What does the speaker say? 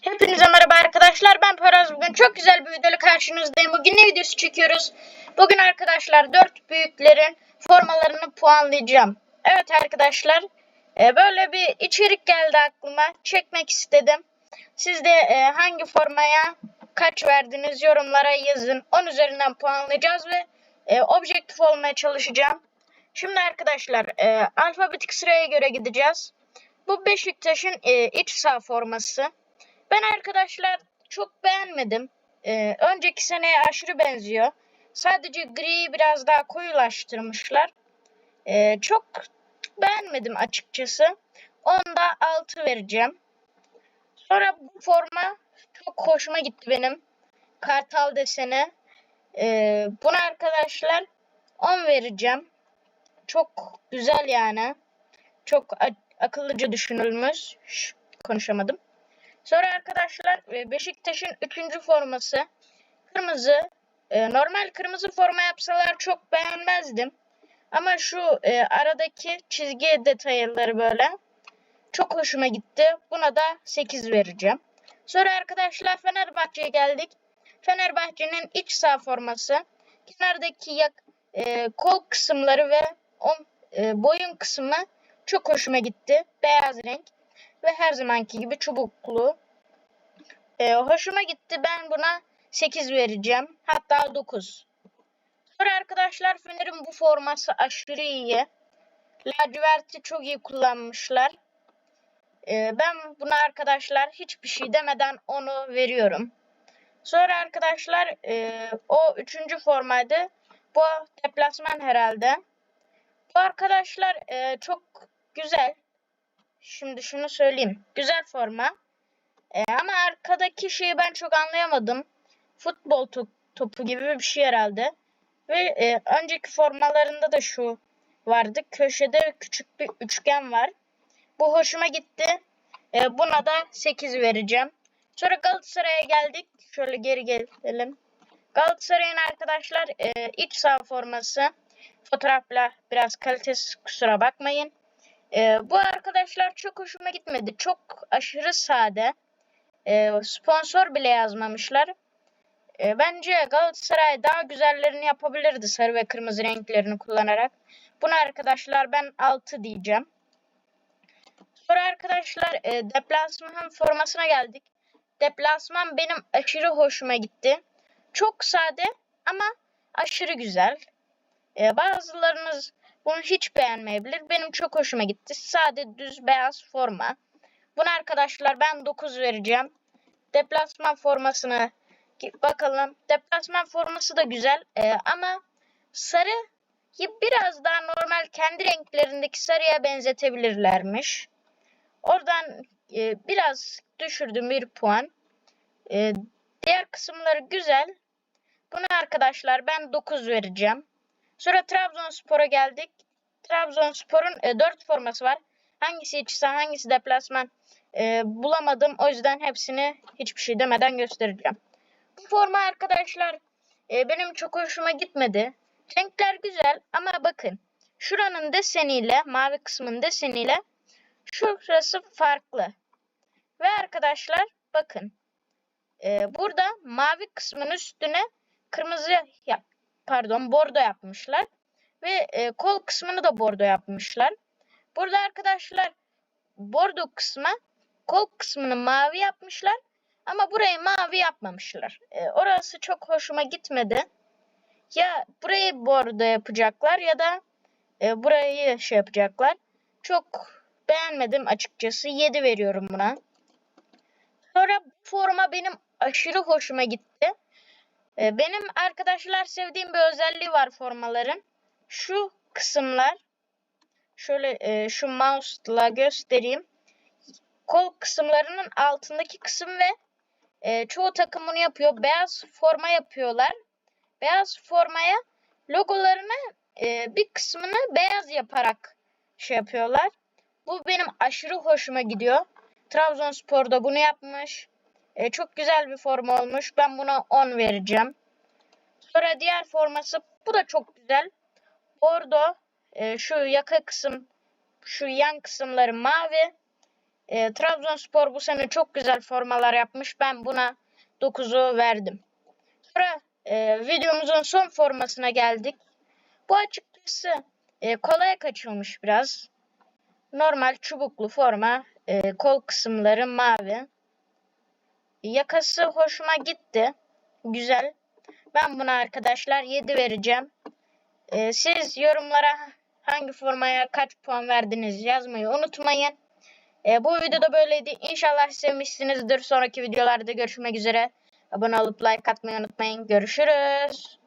Hepinize merhaba arkadaşlar. Ben Poyraz. Bugün çok güzel bir videoyla karşınızdayım. Bugün ne videosu çekiyoruz? Bugün arkadaşlar dört büyüklerin formalarını puanlayacağım. Evet arkadaşlar. e, Böyle bir içerik geldi aklıma. Çekmek istedim. Siz de e, hangi formaya kaç verdiniz yorumlara yazın. 10 üzerinden puanlayacağız ve e, objektif olmaya çalışacağım. Şimdi arkadaşlar alfabetik sıraya göre gideceğiz. Bu Beşiktaş'ın iç saha forması. Ben arkadaşlar çok beğenmedim. Ee, önceki seneye aşırı benziyor. Sadece griyi biraz daha koyulaştırmışlar. Ee, çok beğenmedim açıkçası. Onda 6 vereceğim. Sonra bu forma çok hoşuma gitti benim. Kartal deseni. Ee, buna arkadaşlar 10 vereceğim. Çok güzel yani. Çok akıllıca düşünülmüş. Şş, konuşamadım. Sonra arkadaşlar e, Beşiktaş'ın 3. forması kırmızı. E, Normal kırmızı forma yapsalar çok beğenmezdim. Ama şu e, aradaki çizgi detayları böyle çok hoşuma gitti. Buna da 8 vereceğim. Sonra arkadaşlar Fenerbahçe'ye geldik. Fenerbahçe'nin iç saha forması. Kenardaki yak, e, kol kısımları ve on, e, boyun kısmı çok hoşuma gitti. Beyaz renk ve her zamanki gibi çubuklu. Ee, hoşuma gitti. Ben buna 8 vereceğim. Hatta 9. Sonra arkadaşlar Fener'in bu forması aşırı iyi. Laciverti çok iyi kullanmışlar. Ee, ben buna arkadaşlar hiçbir şey demeden onu veriyorum. Sonra arkadaşlar e, o üçüncü formaydı. Bu deplasman herhalde. Bu arkadaşlar e, çok güzel. Şimdi şunu söyleyeyim. Güzel forma. E, ama arkadaki şeyi ben çok anlayamadım. Futbol to- topu gibi bir şey herhalde. Ve e, önceki formalarında da şu vardı. Köşede küçük bir üçgen var. Bu hoşuma gitti. E, buna da 8 vereceğim. Sonra Galatasaray'a geldik. Şöyle geri gelelim. Galatasaray'ın arkadaşlar e, iç saha forması. Fotoğrafla biraz kalitesiz kusura bakmayın. E, bu arkadaşlar çok hoşuma gitmedi. Çok aşırı sade. E, sponsor bile yazmamışlar. E, bence Galatasaray daha güzellerini yapabilirdi sarı ve kırmızı renklerini kullanarak. Buna arkadaşlar ben 6 diyeceğim. Sonra arkadaşlar e, deplasman formasına geldik. Deplasman benim aşırı hoşuma gitti. Çok sade ama aşırı güzel. E, bazılarınız bunu hiç beğenmeyebilir. Benim çok hoşuma gitti. Sade düz beyaz forma. Buna arkadaşlar ben 9 vereceğim. Deplasman formasına ki- bakalım. Deplasman forması da güzel e, ama sarı biraz daha normal kendi renklerindeki sarıya benzetebilirlermiş. Oradan e, biraz düşürdüm bir puan. E, diğer kısımları güzel. Buna arkadaşlar ben 9 vereceğim. Sonra Trabzonspor'a geldik. Trabzonspor'un e, 4 forması var. Hangisi iç hangisi deplasman e, bulamadım. O yüzden hepsini hiçbir şey demeden göstereceğim. Bu forma arkadaşlar e, benim çok hoşuma gitmedi. Renkler güzel ama bakın şuranın deseniyle mavi kısmın deseniyle şurası farklı. Ve arkadaşlar bakın e, burada mavi kısmın üstüne kırmızı yap pardon bordo yapmışlar. Ve e, kol kısmını da bordo yapmışlar. Burada arkadaşlar bordo kısmı kol kısmını mavi yapmışlar. Ama burayı mavi yapmamışlar. E, orası çok hoşuma gitmedi. Ya burayı bordo yapacaklar ya da e, burayı şey yapacaklar. Çok beğenmedim açıkçası. 7 veriyorum buna. Sonra bu forma benim aşırı hoşuma gitti. E, benim arkadaşlar sevdiğim bir özelliği var formaların. Şu kısımlar şöyle e, şu mouse'la göstereyim. Kol kısımlarının altındaki kısım ve e, çoğu takım bunu yapıyor. Beyaz forma yapıyorlar. Beyaz formaya logolarını e, bir kısmını beyaz yaparak şey yapıyorlar. Bu benim aşırı hoşuma gidiyor. Trabzonspor da bunu yapmış. E, çok güzel bir forma olmuş. Ben buna 10 vereceğim. Sonra diğer forması bu da çok güzel. Bordo e, şu yaka kısım şu yan kısımları mavi. E, Trabzonspor bu sene çok güzel formalar yapmış. Ben buna 9'u verdim. Sonra e, videomuzun son formasına geldik. Bu açıkçası e, kolaya kaçılmış biraz. Normal çubuklu forma. E, kol kısımları mavi. Yakası hoşuma gitti. Güzel. Ben buna arkadaşlar 7 vereceğim. E, siz yorumlara hangi formaya kaç puan verdiniz yazmayı unutmayın. E, bu videoda böyleydi. İnşallah sevmişsinizdir. Sonraki videolarda görüşmek üzere. Abone olup like atmayı unutmayın. Görüşürüz.